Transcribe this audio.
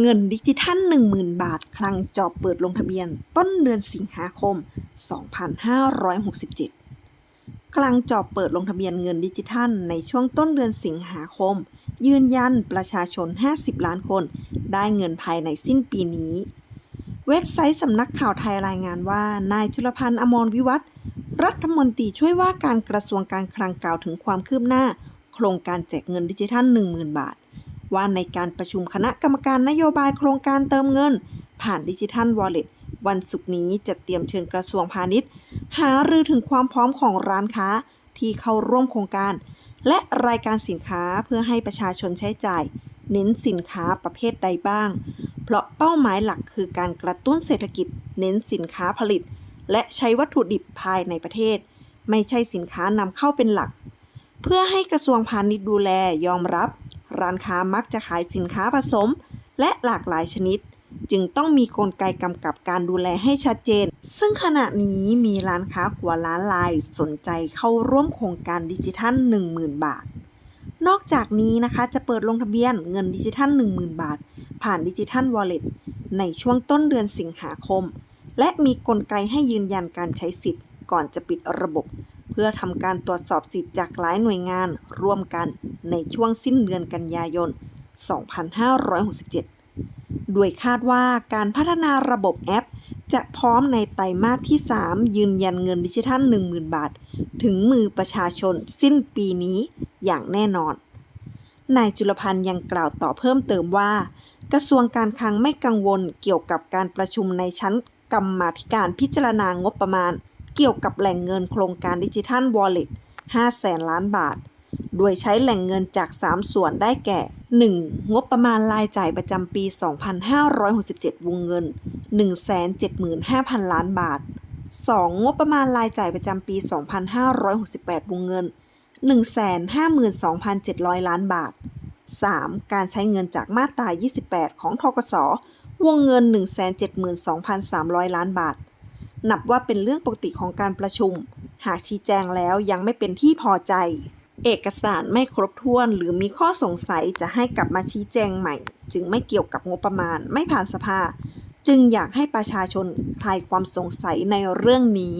เงินดิจิทัล 10,000 บาท คลังจอบเปิดลงทะเบียน ต้นเดือนสิงหาคม 2567 คลังจอบเปิดลงทะเบียนเงินดิจิทัล ในช่วงต้นเดือนสิงหาคม ยืนยันประชาชน 50 ล้านคน ได้เงินภายในสิ้นปีนี้ เว็บไซต์สำนักข่าวไทยรายงานว่า นายจุลพันธ์อมรวิวัฒรัฐมนตรีช่วยว่าการกระทรวงการคลังกล่าวถึงความคืบหน้า โครงการแจกเงินดิจิทัล 10,000 บาท ว่าในการประชุมคณะกรรมการนโยบายโครงการเติมเงิน ผ่านดิจิทัลวอลเล็ตวันศุกร์นี้จะเตรียมเชิญกระทรวงพาณิชย์ หารือถึงความพร้อมของร้านค้าที่เข้าร่วมโครงการ และรายการสินค้าเพื่อให้ประชาชนใช้จ่าย เน้นสินค้าประเภทใดบ้าง เพราะเป้าหมายหลักคือการกระตุ้นเศรษฐกิจ เน้นสินค้าผลิต และใช้วัตถุดิบภายในประเทศ ไม่ใช่สินค้านำเข้าเป็นหลัก เพื่อให้กระทรวงพาณิชย์ดูแลยอมรับ ร้านค้ามักจะขายสินค้าผสม และหลากหลายชนิด จึงต้องมีกลไกกำกับการดูแลให้ชัดเจน ซึ่งขณะนี้มีร้านค้ากว่าล้านรายสนใจเข้าร่วมโครงการดิจิทัล 10,000 บาท นอกจากนี้นะคะจะเปิดลงทะเบียนเงินดิจิทัล 10,000 บาท ผ่านดิจิทัลวอลเล็ตในช่วงต้นเดือนสิงหาคม และมีกลไกให้ยืนยันการใช้สิทธิ์ก่อนจะปิดระบบ เพื่อทำการตรวจสอบสิทธิ์จากหลายหน่วยงานร่วมกันในช่วงสิ้นเดือนกันยายน 2567 โดยคาดว่าการพัฒนาระบบแอป จะพร้อมในไตรมาสที่ 3 ยืนยันเงินดิจิทัล 10,000 บาท ถึงมือประชาชนสิ้นปีนี้อย่างแน่นอน นายจุลพันธ์ยังกล่าวต่อเพิ่มเติมว่า กระทรวงการคลังไม่กังวลเกี่ยวกับการประชุมในชั้นกรรมาธิการพิจารณางบประมาณ เกี่ยวกับแหล่งเงินโครงการดิจิทัลวอลเล็ต5แสนล้านบาท โดยใช้แหล่งเงินจาก 3 ส่วนได้แก่ 1. งบประมาณรายจ่ายประจำปี 2567 วงเงิน 175,000 ล้านบาท 2. งบประมาณรายจ่ายประจำปี 2568 วงเงิน 152,700 ล้านบาท 3. การใช้เงินจากมาตรา 28 ของทกส วงเงิน 172,300 ล้านบาท นับว่าเป็นเรื่องปกติของการประชุม หากชี้แจงแล้วยังไม่เป็นที่พอใจ เอกสารไม่ครบถ้วนหรือมีข้อสงสัยจะให้กลับมาชี้แจงใหม่ จึงไม่เกี่ยวกับงบประมาณไม่ผ่านสภา จึงอยากให้ประชาชนคลายความสงสัยในเรื่องนี้